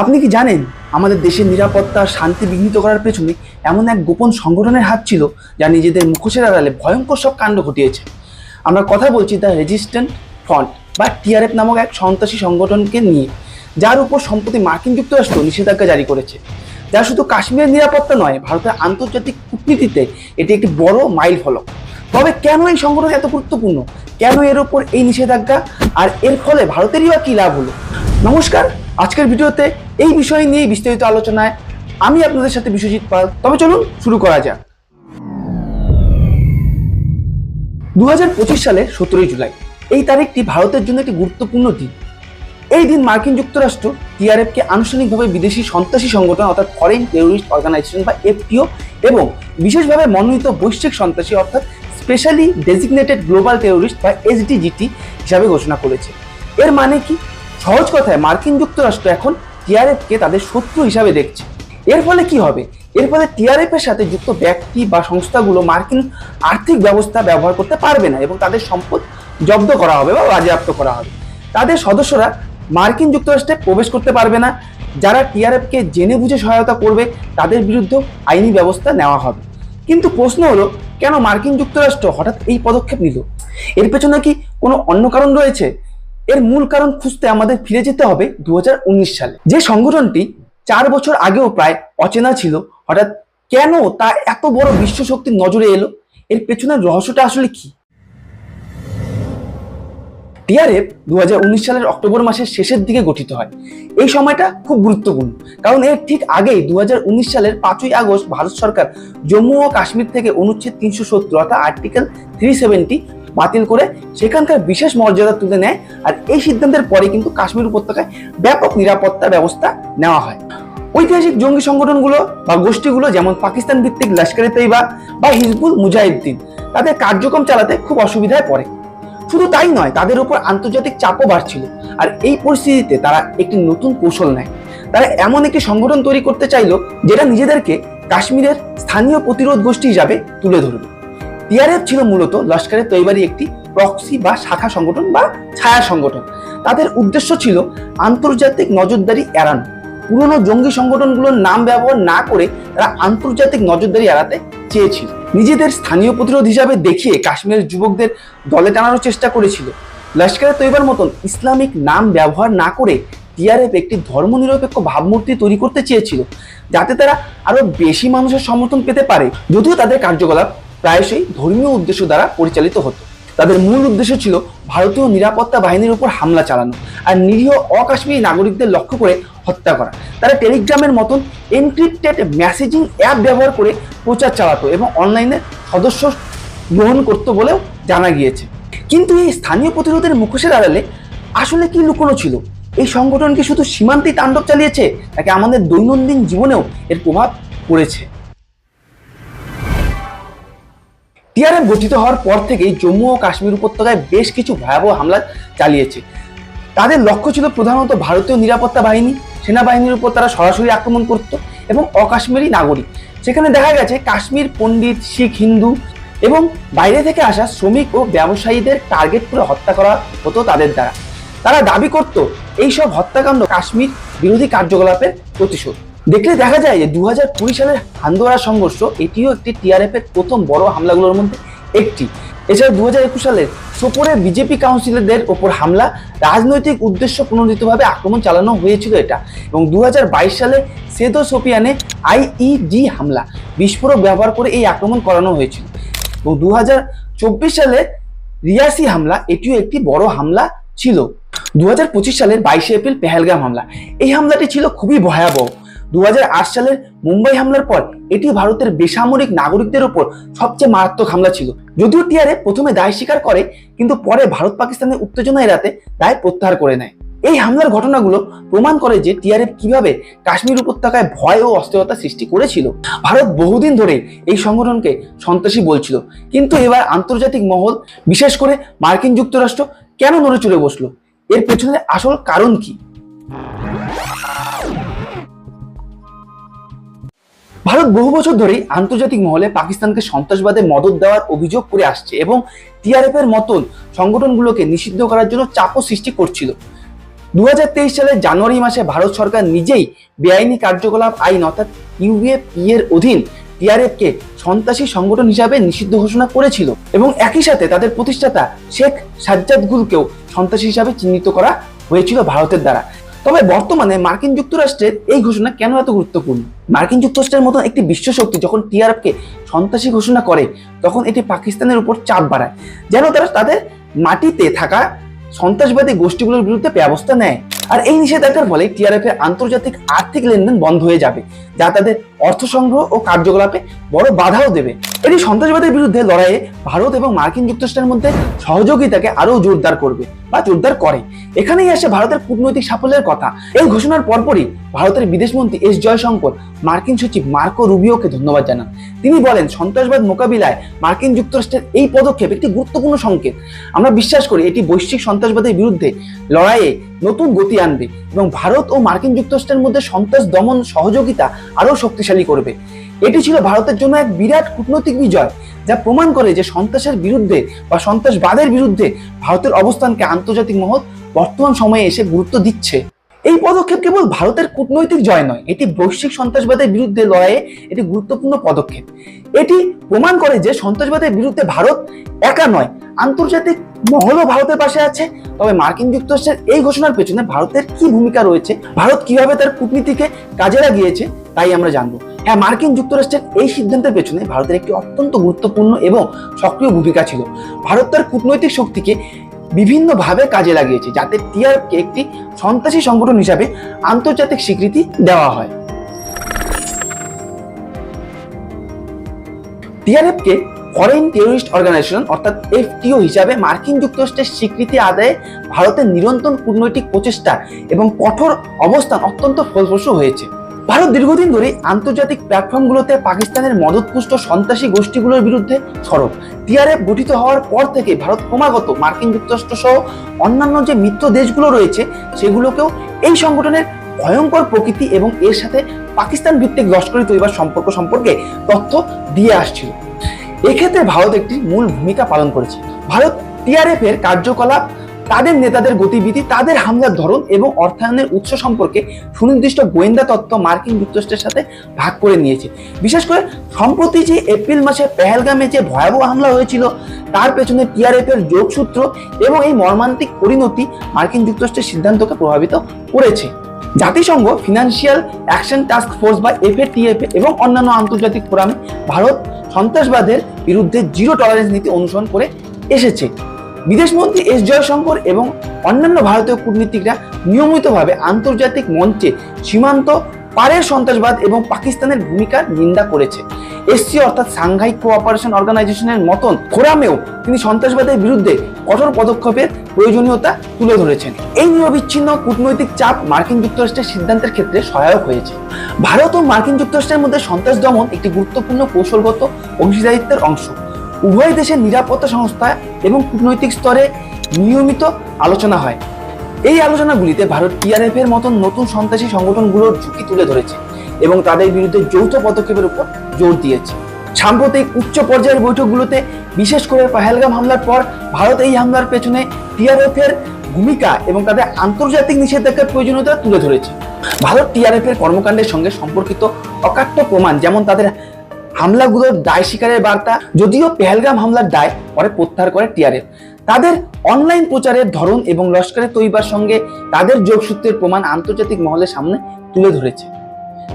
আপনি কি জানেন আমাদের দেশের নিরাপত্তা, শান্তি বিঘ্নিত করার পেছনে এমন এক গোপন সংগঠনের হাত ছিল যা নিজেদের মুখোশের আড়ালে ভয়ঙ্কর সব কাণ্ড ঘটিয়েছে? আমরা কথা বলছি দ্য রেজিস্ট্যান্ট ফ্রন্ট বা টিআরএফ নামক এক সন্ত্রাসী সংগঠনকে নিয়ে, যার উপর সম্প্রতি মার্কিন যুক্তরাষ্ট্র নিষেধাজ্ঞা জারি করেছে। যা শুধু কাশ্মীরের নিরাপত্তা নয়, ভারতের আন্তর্জাতিক কূটনীতিতে এটি একটি বড় মাইল ফলক তবে কেন এই সংগঠন এত গুরুত্বপূর্ণ? কেন এর ওপর এই নিষেধাজ্ঞা? আর এর ফলে ভারতেরই বা কী লাভ হলো? নমস্কার, আজকের ভিডিওতে এই বিষয় নিয়ে বিস্তারিত আলোচনায় আমি আপনাদের সাথে বিশ্বজিৎ পাল। তবে চলুন শুরু করা যাক। দুই হাজার পঁচিশ সালে সতেরোই জুলাই, এই তারিখটি ভারতের জন্য একটি গুরুত্বপূর্ণ দিন। এই দিন মার্কিন যুক্তরাষ্ট্র টিআরএফকে আনুষ্ঠানিকভাবে বিদেশি সন্ত্রাসী সংগঠন অর্থাৎ ফরেন টেরোরিস্ট অর্গানাইজেশন বা এফটিও এবং বিশেষভাবে মনোনীত বৈশ্বিক সন্ত্রাসী অর্থাৎ স্পেশালি ডেজিগনেটেড গ্লোবাল টেরোরিস্ট বা এসডিজিটি হিসাবে ঘোষণা করেছে। এর মানে কি? সহজ কথায় মার্কিন যুক্তরাষ্ট্র এখন টিআরএফকে তাদের শত্রু হিসাবে দেখছে। এর ফলে কি হবে? এর ফলে টিআরএফ এর সাথে যুক্ত ব্যক্তি বা সংস্থাগুলো মার্কিন আর্থিক ব্যবস্থা ব্যবহার করতে পারবে না এবং তাদের সম্পদ জব্দ করা হবে বা বাজেয়াপ্ত করা হবে। তাদের সদস্যরা মার্কিন যুক্তরাষ্ট্রে প্রবেশ করতে পারবে না। যারা টিআরএফকে জেনে বুঝে সহায়তা করবে, তাদের বিরুদ্ধে আইনি ব্যবস্থা নেওয়া হবে। কিন্তু প্রশ্ন হলো, কেন মার্কিন যুক্তরাষ্ট্র হঠাৎ এই পদক্ষেপ নিল? এর পেছনে কি কোনো অন্য কারণ রয়েছে? এর মূল কারণ খুঁজতে আমাদের ফিরে যেতে হবে দু হাজার উনিশ সালে। যে সংগঠনটি চার বছর আগেও প্রায় অচেনা ছিল, হঠাৎ কেন তা এত বড় বিশ্ব শক্তির নজরে এলো? এর পেছনের রহস্যটা আসলে কি? টিআরএফ দু হাজার উনিশ সালের অক্টোবর মাসের শেষের দিকে গঠিত হয়। এই সময়টা খুব গুরুত্বপূর্ণ, কারণ এর ঠিক আগেই দু হাজার উনিশ সালের পাঁচই আগস্ট ভারত সরকার জম্মু ও কাশ্মীর থেকে অনুচ্ছেদ তিনশো সত্তর অর্থাৎ আর্টিকেল থ্রি বাতিল করে সেখানকার বিশেষ মর্যাদা তুলে নেয় আর এই সিদ্ধান্তের পরে কিন্তু কাশ্মীর উপত্যকায় ব্যাপক নিরাপত্তা ব্যবস্থা নেওয়া হয়। ঐতিহাসিক জঙ্গি সংগঠনগুলো বা গোষ্ঠীগুলো যেমন পাকিস্তান ভিত্তিক লস্করে তৈবা বা হিজবুল মুজাহিদ্দিন, তাদের কার্যক্রম চালাতে খুব অসুবিধায় পড়ে। শুধু তাই নয়, তাদের উপর আন্তর্জাতিক চাপও বাড়ছিল। আর এই পরিস্থিতিতে তারা একটি নতুন কৌশল নেয়। তারা এমন একটি সংগঠন তৈরি করতে চাইলো, যেটা নিজেদেরকে কাশ্মীরের স্থানীয় প্রতিরোধ গোষ্ঠী হিসাবে তুলে ধরবে। টিআরএফ ছিল মূলত লস্করের তৈবারি একটি প্রক্সি বা শাখা সংগঠন বা ছায়া সংগঠন। তাদের উদ্দেশ্য ছিল আন্তর্জাতিক নজরদারি এড়ানো। পুরনো জঙ্গি সংগঠনগুলোর নাম ব্যবহার না করে তারা আন্তর্জাতিক নজরদারি এড়াতে চেয়েছিল। নিজেদের স্থানীয় প্রতিরোধ হিসাবে দেখিয়ে কাশ্মীরের যুবকদের দলে টানানোর চেষ্টা করেছিল। লস্করে তৈবার মতন ইসলামিক নাম ব্যবহার না করে টিআরএফ একটি ধর্মনিরপেক্ষ ভাবমূর্তি তৈরি করতে চেয়েছিল, যাতে তারা আরও বেশি মানুষের সমর্থন পেতে পারে। যদিও তাদের কার্যকলাপ প্রায়শই ধর্মীয় উদ্দেশ্য দ্বারা পরিচালিত হতো। তাদের মূল উদ্দেশ্য ছিল ভারতীয় নিরাপত্তা বাহিনীর উপর হামলা চালানো আর নিরীহ অকাশ্মীরি নাগরিকদের লক্ষ্য করে হত্যা করা। তারা টেলিগ্রামের মতন এনক্রিপ্টেড মেসেজিং অ্যাপ ব্যবহার করে প্রচার চালাতো এবং অনলাইনে সদস্য গ্রহণ করতো বলেও জানা গিয়েছে। কিন্তু এই স্থানীয় প্রতিরোধের মুখোশের আড়ালে আসলে কি লুকোনো ছিল? এই সংগঠন কি শুধু সীমান্তেই তাণ্ডব চালিয়েছে নাকি আমাদের দৈনন্দিন জীবনেও এর প্রভাব পড়েছে? টিআরএফ গঠিত হওয়ার পর থেকেই জম্মু ও কাশ্মীর উপত্যকায় বেশ কিছু ভয়াবহ হামলা চালিয়েছে। তাদের লক্ষ্য ছিল প্রধানত ভারতীয় নিরাপত্তা বাহিনী, সেনাবাহিনীর উপর তারা সরাসরি আক্রমণ করত এবং অকাশ্মীরি নাগরিক। সেখানে দেখা গেছে কাশ্মীর পণ্ডিত শিখ হিন্দু এবং বাইরে থেকে আসা শ্রমিক ও ব্যবসায়ীদের টার্গেট করে হত্যা করা হতো তাদের দ্বারা। তারা দাবি করত, এইসব হত্যাকাণ্ড কাশ্মীর বিরোধী কার্যকলাপের প্রতিশোধ। দেখলে দেখা যায় যে দু হাজার কুড়ি সালের হান্দোয়ারা সংঘর্ষ, এটিও একটি টিআরএফ এর প্রথম বড় হামলাগুলোর মধ্যে একটি। এছাড়া দু হাজার একুশ সালে সোপোরে বিজেপি কাউন্সিলরদের ওপর হামলা, রাজনৈতিক উদ্দেশ্য প্রণোদিতভাবে আক্রমণ চালানো হয়েছিল এটা। এবং দু হাজার বাইশ সালে সেদো সোপিয়ানে আইইডি হামলা, বিস্ফোরক ব্যবহার করে এই আক্রমণ করানো হয়েছিল। এবং দু হাজার চব্বিশ সালে রিয়াসি হামলা, এটিও একটি বড় হামলা ছিল। দু হাজার পঁচিশ সালের বাইশে এপ্রিল পেহেলগাম হামলা, এই হামলাটি ছিল খুবই ভয়াবহ। দু হাজার আট সালের মুম্বাই হামলার পর এটি ভারতের বেসামরিক নাগরিকদের উপর সবচেয়ে মারাত্মক হামলা ছিল। যদিও টিআরএ প্রথমে দায় স্বীকার করে, কিন্তু পরে ভারত পাকিস্তানের উত্তেজনা এড়াতে দায় প্রত্যাহার করে নেয়। এই হামলার ঘটনাগুলো প্রমাণ করে যে টিআরএফ কীভাবে কাশ্মীর উপত্যকায় ভয় ও অস্থিরতা সৃষ্টি করেছিল। ভারত বহুদিন ধরে এই সংগঠনকে সন্ত্রাসী বলছিল, কিন্তু এবার আন্তর্জাতিক মহল, বিশেষ করে মার্কিন যুক্তরাষ্ট্র, কেন নড়ে চড়ে বসল? এর পেছনে আসল কারণ কি? ভারত বহু বছর ধরেই আন্তর্জাতিক মহলে পাকিস্তানকে সন্ত্রাসবাদে মদত দেওয়ার অভিযোগ করে আসছে এবং টিআরএফ এর মতন সংগঠনগুলোকে নিষিদ্ধ করার জন্য চাপও সৃষ্টি করছিল। দুহাজার তেইশ সালের জানুয়ারি মাসে ভারত সরকার নিজেই বেআইনি কার্যকলাপ আইন অর্থাৎ ইউএপি এর অধীন টিআরএফকে সন্ত্রাসী সংগঠন হিসাবে নিষিদ্ধ ঘোষণা করেছিল এবং একই সাথে তাদের প্রতিষ্ঠাতা শেখ সাজ্জাদ গুলকেও সন্ত্রাসী হিসাবে চিহ্নিত করা হয়েছিল ভারতের দ্বারা। তবে বর্তমানে মার্কিন যুক্তরাষ্ট্রের এই ঘোষণা কেন এত গুরুত্বপূর্ণ? মার্কিন যুক্তরাষ্ট্রের মতো একটি বিশ্ব শক্তি যখন টিআরএফকে সন্ত্রাসী ঘোষণা করে, তখন এটি পাকিস্তানের উপর চাপ বাড়ায়, যেন তারা তাদের মাটিতে থাকা সন্ত্রাসবাদী গোষ্ঠীগুলোর বিরুদ্ধে ব্যবস্থা নেয়। আর এই নিষেধাজ্ঞার ফলে টিআরএফ এর আন্তর্জাতিক আর্থিক লেনদেন বন্ধ হয়ে যাবে, যা তাদের অর্থ সংগ্রহ ও কার্যকলাপে বড় বাধাও দেবে। এটি সন্ত্রাসবাদের বিরুদ্ধে লড়াইয়ে ভারত এবং মার্কিন যুক্তরাষ্ট্রের মধ্যে সহযোগিতাকে আরও জোরদার করবে বা জোরদার করে। এখানেই আসে ভারতের কূটনৈতিক সাফল্যের কথা। এই ঘোষণার পরপরই ভারতের বিদেশমন্ত্রী এস জয়শঙ্কর মার্কিন সচিব মার্কো রুবিওকে ধন্যবাদ জানান। তিনি বলেন, সন্ত্রাসবাদ মোকাবিলায় মার্কিন যুক্তরাষ্ট্রের এই পদক্ষেপ একটি গুরুত্বপূর্ণ সংকেত। আমরা বিশ্বাস করি এটি বৈশ্বিক সন্ত্রাসবাদের বিরুদ্ধে লড়াইয়ে নতুন গতি আনবে এবং ভারত ও মার্কিন যুক্তরাষ্ট্রের মধ্যে সন্ত্রাস দমন সহযোগিতা আরও শক্তিশালী করবে। এটি ছিল ভারতের জন্য এক বিরাট কূটনৈতিক বিজয়, যা প্রমাণ করে যে সন্ত্রাসের বিরুদ্ধে বা সন্ত্রাসবাদের বিরুদ্ধে ভারতের অবস্থানকে আন্তর্জাতিক মহল বর্তমান সময়ে এসে গুরুত্ব দিচ্ছে। এই পদক্ষেপ কেবল ভারতের কূটনৈতিক জয় নয়, এটি বৈশ্বিক সন্ত্রাসবাদের বিরুদ্ধে লড়াইয়ে এটি গুরুত্বপূর্ণ পদক্ষেপ। এটি প্রমাণ করে যে সন্ত্রাসবাদের বিরুদ্ধে ভারত একা নয়, আন্তর্জাতিক মহলও ভারতের পাশে আছে। তবে মার্কিন যুক্তরাষ্ট্রের এই ঘোষণার পেছনে ভারতের কি ভূমিকা রয়েছে, ভারত কীভাবে তার কূটনীতিকে কাজে লাগিয়েছে, তাই আমরা জানব। হ্যাঁ মার্কিন যুক্তরাষ্ট্রের এই সিদ্ধান্তের পেছনে ভারতের একটি অত্যন্ত গুরুত্বপূর্ণ এবং সক্রিয় ভূমিকা ছিল। ভারত তার কূটনৈতিক শক্তিকে বিভিন্নভাবে কাজে লাগিয়েছে, যাতে টিআরকে একটি সন্ত্রাসী সংগঠন হিসাবে আন্তর্জাতিক স্বীকৃতি দেওয়া হয়। টিআরএফকে ফরেন টেরোরিস্ট অর্গানাইজেশন অর্থাৎ এফটিও হিসাবে মার্কিন যুক্তরাষ্ট্রের স্বীকৃতি আদায়ে ভারতের নিরন্তর কূটনৈতিক প্রচেষ্টা এবং কঠোর অবস্থান অত্যন্ত ফলপ্রসূ হয়েছে। ভারত দীর্ঘদিন ধরে আন্তর্জাতিক প্ল্যাটফর্মগুলোতে পাকিস্তানের মদতপুষ্ট সন্ত্রাসী গোষ্ঠীগুলোর বিরুদ্ধে সরব। টিআরএফ গঠিত হওয়ার পর থেকে ভারত ক্রমাগত মার্কিন যুক্তরাষ্ট্র সহ অন্যান্য যে মিত্র দেশগুলো রয়েছে, সেগুলোকেও এই সংগঠনের ভয়ঙ্কর প্রকৃতি এবং এর সাথে পাকিস্তান ভিত্তিক লস্করি তৈবার সম্পর্ক সম্পর্কে তথ্য দিয়ে আসছিল। এক্ষেত্রে ভারত একটি মূল ভূমিকা পালন করেছে। ভারত টিআরএফ এর কার্যকলাপ, তাদের নেতাদের গতিবিধি, তাদের হামলার ধরন এবং অর্থায়নের উৎস সম্পর্কে সুনির্দিষ্ট গোয়েন্দা তত্ত্ব মার্কিন যুক্তরাষ্ট্রের সাথে ভাগ করে নিয়েছে। বিশেষ করে সম্প্রতি যে এপ্রিল মাসে পেহেলগামে যে ভয়াবহ হামলা হয়েছিল, তার পেছনে টিআরএফ এর যোগসূত্র এবং এই মর্মান্তিক পরিণতি মার্কিন যুক্তরাষ্ট্রের সিদ্ধান্তকে প্রভাবিত করেছে। জাতিসংঘ ফিনান্সিয়াল অ্যাকশন টাস্ক ফোর্স বা এফএটিএফ এবং অন্যান্য আন্তর্জাতিক ফোরামে ভারত সন্ত্রাসবাদের বিরুদ্ধে জিরো টলারেন্স নীতি অনুসরণ করে এসেছে। বিদেশমন্ত্রী এস জয়শঙ্কর এবং অন্যান্য ভারতীয় কূটনীতিকরা নিয়মিতভাবে আন্তর্জাতিক মঞ্চে সীমান্ত পারের সন্ত্রাসবাদ এবং পাকিস্তানের ভূমিকার নিন্দা করেছে। এসসি অর্থাৎ সাংঘাই কোঅপারেশন অর্গানাইজেশনের মতন ফোরামেও তিনি সন্ত্রাসবাদের বিরুদ্ধে কঠোর পদক্ষেপের প্রয়োজনীয়তা তুলে ধরেছেন। এই নিরবিচ্ছিন্ন কূটনৈতিক চাপ মার্কিন যুক্তরাষ্ট্রের সিদ্ধান্তের ক্ষেত্রে সহায়ক হয়েছে। ভারত ও মার্কিন যুক্তরাষ্ট্রের মধ্যে সন্ত্রাস দমন একটি গুরুত্বপূর্ণ কৌশলগত অংশীদারিত্বের অংশ। উভয় দেশের নিরাপত্তা সংস্থা এবং কূটনৈতিক স্তরে নিয়মিত আলোচনা হয়। এই আলোচনাগুলিতে ভারত টিআরএফ এর মতন নতুন সন্ত্রাসী সংগঠনগুলোর ঝুঁকি তুলে ধরেছে এবং তাদের বিরুদ্ধে যৌথ পদক্ষেপের উপর জোর দিয়েছে। সাম্প্রতিক উচ্চ পর্যায়ের বৈঠকগুলোতে বিশেষ করে পহেলগাম হামলার পর ভারত এই হামলার পেছনে টিআরএফ এর ভূমিকা এবং তাদের আন্তর্জাতিক নিষেধাজ্ঞার প্রয়োজনীয়তা তুলে ধরেছে। ভারত টিআরএফ এর কর্মকাণ্ডের সঙ্গে সম্পর্কিত অকাট্য প্রমাণ যেমন তাদের হামলাগুলোর দায় স্বীকারের বার্তা, যদিও পেহেলগাম হামলার দায় পরে প্রত্যাহার করে টিআরএফ। তাদের অনলাইন প্রচারের ধরন এবং লস্করের তৈবার সঙ্গে তাদের যোগসূত্রের প্রমাণ আন্তর্জাতিক মহলের সামনে তুলে ধরেছে।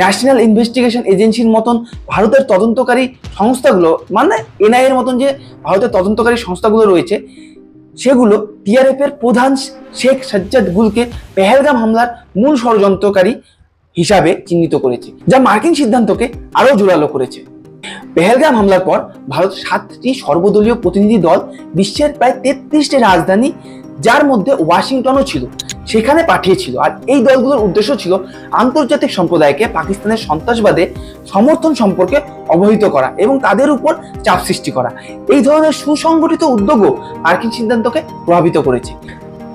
ন্যাশনাল ইনভেস্টিগেশন এজেন্সির মতন ভারতের তদন্তকারী সংস্থাগুলো মানে এনআই এর মতন যে ভারতের তদন্তকারী সংস্থাগুলো রয়েছে, সেগুলো টিআরএফ এর প্রধান শেখ সাজ্জাদ গুলকে পেহেলগাম হামলার মূল ষড়যন্ত্রকারী হিসাবে চিহ্নিত করেছে, যা মার্কিন সিদ্ধান্তকে আরও জোরালো করেছে। পেহেলগাম হামলার পর ভারত সাতটি সর্বদলীয় প্রতিনিধি দল বিশ্বের প্রায় তেত্রিশটি রাজধানী, যার মধ্যে ওয়াশিংটনও ছিল, সেখানে পাঠিয়েছিল। আর এই দলগুলোর উদ্দেশ্য ছিল আন্তর্জাতিক সম্প্রদায়কে পাকিস্তানের সন্ত্রাসবাদে সমর্থন সম্পর্কে অবহিত করা এবং তাদের উপর চাপ সৃষ্টি করা। এই ধরনের সুসংগঠিত উদ্যোগও মার্কিন সিদ্ধান্তকে প্রভাবিত করেছে।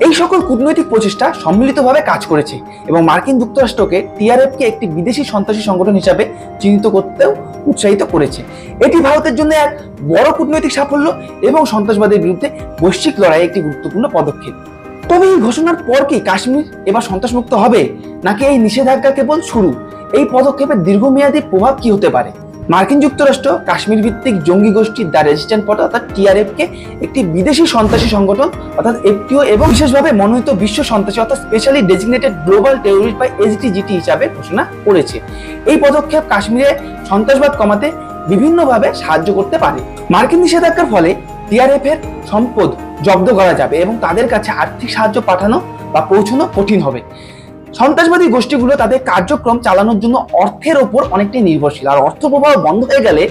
এই সকল কূটনৈতিক প্রচেষ্টা সম্মিলিতভাবে কাজ করেছে এবং মার্কিন যুক্তরাষ্ট্রকে টিআরএফকে একটি বিদেশি সন্ত্রাসী সংগঠন হিসাবে চিহ্নিত করতেও উৎসাহিত করেছে। এটি ভারতের জন্য এক বড় কূটনৈতিক সাফল্য এবং সন্ত্রাসবাদের বিরুদ্ধে বৈশ্বিক লড়াইয়ে একটি গুরুত্বপূর্ণ পদক্ষেপ। তবে এই ঘোষণার পর কি কাশ্মীর এবার সন্ত্রাসমুক্ত হবে, নাকি এই নিষেধাজ্ঞা কেবল শুরু? এই পদক্ষেপের দীর্ঘমেয়াদী প্রভাব কি হতে পারে? মার্কিন যুক্তরাষ্ট্র, কাশ্মীর ভিত্তিক জঙ্গি গোষ্ঠী দ্য রেজিস্ট্যান্ট পার্টি অর্থাৎ টিআরএফ কে একটি বিদেশি সন্ত্রাসী সংগঠন, অর্থাৎ এফটিও এবং বিশেষভাবে মনোনীত বিশ্ব সন্ত্রাসী, অর্থাৎ স্পেশালি ডেজিগনেটেড গ্লোবাল টেরোরিস্ট বা এসডিজিটি হিসাবে ঘোষণা করেছে। এই পদক্ষেপ কাশ্মীরে সন্ত্রাসবাদ কমাতে বিভিন্নভাবে সাহায্য করতে পারে। মার্কিন নিষেধাজ্ঞার ফলে টিআরএফ এর সম্পদ জব্দ করা যাবে এবং তাদের কাছে আর্থিক সাহায্য পাঠানো বা পৌঁছানো কঠিন হবে। সন্ত্রাসবাদী গোষ্ঠীগুলো তাদের কার্যক্রম চালানোর জন্য অর্থের ওপর অনেকটাই নির্ভরশীল। আর অর্থ প্রবাহ বন্ধ হয়ে গেলে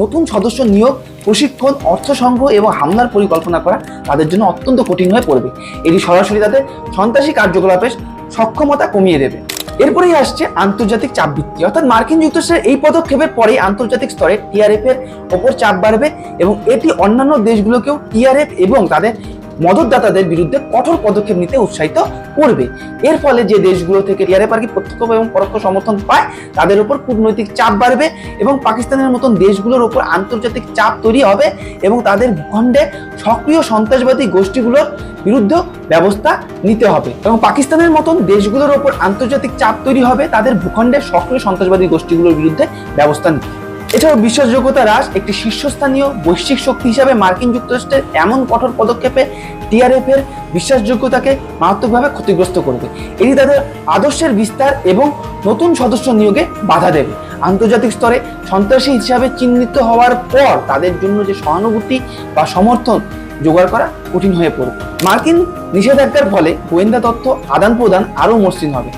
নতুন সদস্য নিয়োগ, প্রশিক্ষণ, অর্থ সংগ্রহ এবং হামলার পরিকল্পনা করা তাদের জন্য অত্যন্ত কঠিন হয়ে পড়বে। এটি সরাসরি তাদের সন্ত্রাসী কার্যকলাপের সক্ষমতা কমিয়ে দেবে। এরপরেই আসছে আন্তর্জাতিক চাপ ভিত্তি। অর্থাৎ মার্কিন যুক্তরাষ্ট্রের এই পদক্ষেপের পরেই আন্তর্জাতিক স্তরে টিআরএফ এর ওপর চাপ বাড়বে এবং এটি অন্যান্য দেশগুলোকেও টিআরএফ এবং তাদের মদতদাতাদের বিরুদ্ধে কঠোর পদক্ষেপ নিতে উৎসাহিত করবে এর ফলে যে দেশগুলো থেকে টিআরএফ আর কি প্রত্যক্ষ এবং পরোক্ষ সমর্থন পায়, তাদের উপর কূটনৈতিক চাপ বাড়বে এবং পাকিস্তানের মতন দেশগুলোর উপর আন্তর্জাতিক চাপ তৈরি হবে এবং তাদের ভূখণ্ডে সক্রিয় সন্ত্রাসবাদী গোষ্ঠীগুলোর বিরুদ্ধে ব্যবস্থা নিতে হবে এবং পাকিস্তানের মতন দেশগুলোর উপর আন্তর্জাতিক চাপ তৈরি হবে, তাদের ভূখণ্ডে সক্রিয় সন্ত্রাসবাদী গোষ্ঠীগুলোর বিরুদ্ধে ব্যবস্থা নিতে। এছাড়াও বিশ্বাসযোগ্যতা হ্রাস, একটি শীর্ষস্থানীয় বৈশ্বিক শক্তি হিসাবে মার্কিন যুক্তরাষ্ট্রের এমন কঠোর পদক্ষেপে টিআরএফ এর বিশ্বাসযোগ্যতাকে মারাত্মকভাবে ক্ষতিগ্রস্ত করবে। এটি তাদের আদর্শের বিস্তার এবং নতুন সদস্য নিয়োগে বাধা দেবে। আন্তর্জাতিক স্তরে সন্ত্রাসী হিসাবে চিহ্নিত হওয়ার পর তাদের জন্য যে সহানুভূতি বা সমর্থন জোগাড় করা কঠিন হয়ে পড়বে। মার্কিন নিষেধাজ্ঞার ফলে গোয়েন্দা তথ্য আদান প্রদান আরও মসৃণ হবে।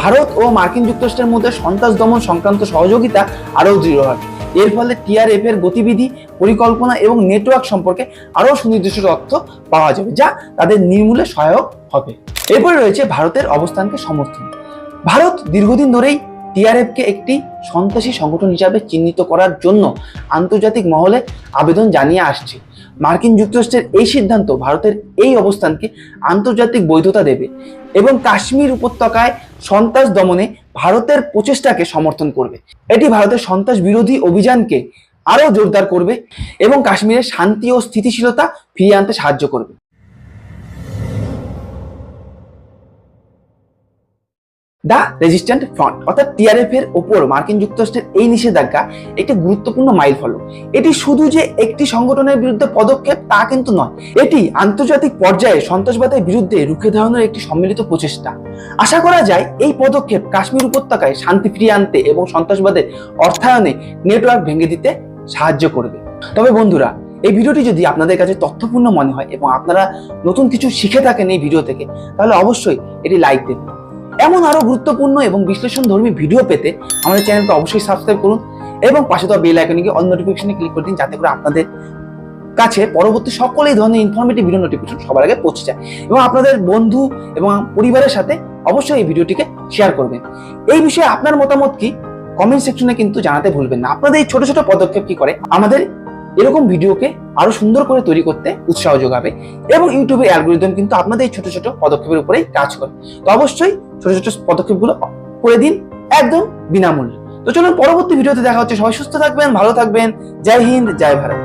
ভারত ও মার্কিন যুক্তরাষ্ট্রের মধ্যে সন্ত্রাস দমন সংক্রান্ত সহযোগিতা আরও দৃঢ় হবে। এর ফলে টিআরএফ এর গতিবিধি, পরিকল্পনা এবং নেটওয়ার্ক সম্পর্কে আরও সুনির্দিষ্ট তথ্য পাওয়া যাবে, যা তাদের নির্মূলে সহায়ক হবে। এরপরে রয়েছে ভারতের অবস্থানকে সমর্থন। ভারত দীর্ঘদিন ধরেই টিআরএফ কে একটি সন্ত্রাসী সংগঠন হিসাবে চিহ্নিত করার জন্য আন্তর্জাতিক মহলে আবেদন জানিয়ে আসছে। মার্কিন যুক্তরাষ্ট্রের এই সিদ্ধান্ত ভারতের এই অবস্থানকে আন্তর্জাতিক বৈধতা দেবে এবং কাশ্মীর উপত্যকায় সন্ত্রাস দমনে ভারতের প্রচেষ্টাকে সমর্থন করবে। এটি ভারতের সন্ত্রাস বিরোধী অভিযানকে আরও জোরদার করবে এবং কাশ্মীরের শান্তি ও স্থিতিশীলতা ফিরিয়ে আনতে সাহায্য করবে। দ্য রেজিস্ট্যান্ট ফ্রন্ট অর্থাৎ টিআরএফ এর ওপর মার্কিন যুক্তরাষ্ট্রের এই নিষেধাজ্ঞা একটি গুরুত্বপূর্ণ মাইল ফলক এটি শুধু যে একটি সংগঠনের বিরুদ্ধে পদক্ষেপ তা কিন্তু নয়, এটি আন্তর্জাতিক পর্যায়ে সন্ত্রাসবাদের বিরুদ্ধে রুখে দাঁড়ানোর একটি সম্মিলিত প্রচেষ্টা। আশা করা যায় এই পদক্ষেপ কাশ্মীর উপত্যকায় শান্তি ফিরিয়ে আনতে এবং সন্ত্রাসবাদের অর্থায়নে নেটওয়ার্ক ভেঙে দিতে সাহায্য করবে। তবে বন্ধুরা, এই ভিডিওটি যদি আপনাদের কাছে তথ্যপূর্ণ মনে হয় এবং আপনারা নতুন কিছু শিখে থাকেন এই ভিডিও থেকে, তাহলে অবশ্যই এটি লাইক দেবেন। এমন আরও গুরুত্বপূর্ণ এবং বিশ্লেষণ ধর্মী ভিডিও পেতে আমাদের চ্যানেলকে অবশ্যই সাবস্ক্রাইব করুন এবং পাশে দেওয়া বেল আইকনে গিয়ে অল নোটিফিকেশনে ক্লিক করে দিন যাতে করে আপনাদের কাছে পরবর্তী সকল এই ধরনের ইনফরমেটিভ ভিডিও নোটিফিকেশন সবার আগে পৌঁছে যায় এবং আপনাদের বন্ধু এবং পরিবারের সাথে অবশ্যই এই ভিডিওটিকে শেয়ার করবেন। এই বিষয়ে আপনার মতামত কি? কমেন্ট সেকশনে কিন্তু জানাতে ভুলবেন না। আপনাদের এই ছোট ছোট পদক্ষেপ কি করে? আমাদের এরকম ভিডিওকে আরও সুন্দর করে তৈরি করতে উৎসাহ যোগাবে এবং ইউটিউবের অ্যালগোরিদম কিন্তু আপনাদের এই ছোট ছোট পদক্ষেপের উপরেই কাজ করে। তো অবশ্যই ছোট ছোট পদক্ষেপগুলো করে দিন একদম বিনামূল্যে। তো চলুন পরবর্তী ভিডিওতে দেখা হচ্ছে। সবাই সুস্থ থাকবেন, ভালো থাকবেন। জয় হিন্দ, জয় ভারত।